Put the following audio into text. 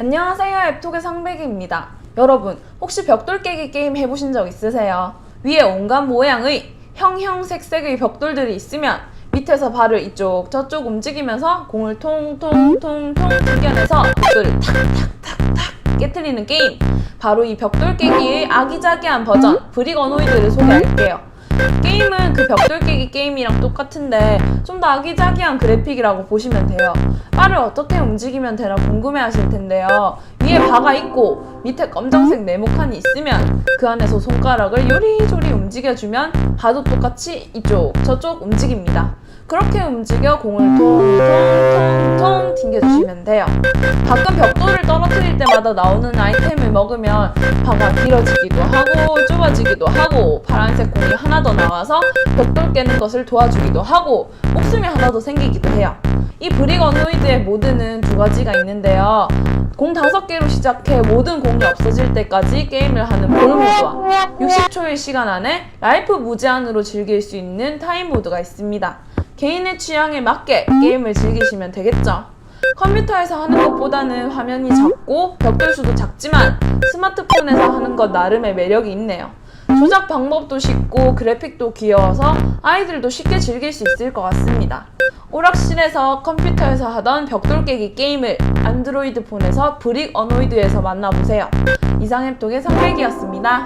안녕하세요. 앱톡의 상백이입니다. 여러분, 혹시 벽돌 깨기 게임 해보신 적 있으세요? 위에 온갖 모양의 형형색색의 벽돌들이 있으면 밑에서 발을 이쪽 저쪽 움직이면서 공을 통통통통 튕겨내서 벽돌을 탁탁탁탁 깨트리는 게임. 바로 이 벽돌 깨기의 아기자기한 버전 브릭 어노이드를 소개할게요. 게임은 그 벽돌 깨기 게임이랑 똑같은데 좀 더 아기자기한 그래픽이라고 보시면 돼요. 발을 어떻게 움직이면 되나 궁금해 하실 텐데요. 위에 바가 있고 밑에 검정색 네모칸이 있으면 그 안에서 손가락을 요리조리 움직여주면 바도 똑같이 이쪽 저쪽 움직입니다. 그렇게 움직여 공을 통통통통 튕겨주시면 돼요. 가끔 벽돌을 떨어뜨릴 때마다 나오는 아이템을 먹으면 바가 길어지기도 하고 좁아지기도 하고 파란색 공이 하나 더 나와서 벽돌 깨는 것을 도와주기도 하고 목숨이 하나 더 생기기도 해요. 이 브릭 어노이드의 모드는 두 가지가 있는데요. 공 다섯 개로 시작해 모든 공이 없어질 때까지 게임을 하는 볼 모드와 60초의 시간 안에 라이프 무제한으로 즐길 수 있는 타임 모드가 있습니다. 개인의 취향에 맞게 게임을 즐기시면 되겠죠. 컴퓨터에서 하는 것보다는 화면이 작고 벽돌 수도 작지만 스마트폰에서 하는 것 나름의 매력이 있네요. 조작 방법도 쉽고 그래픽도 귀여워서 아이들도 쉽게 즐길 수 있을 것 같습니다. 오락실에서 컴퓨터에서 하던 벽돌 깨기 게임을 안드로이드 폰에서 브릭 어노이드에서 만나보세요. 이상 앱독의 상백이었습니다.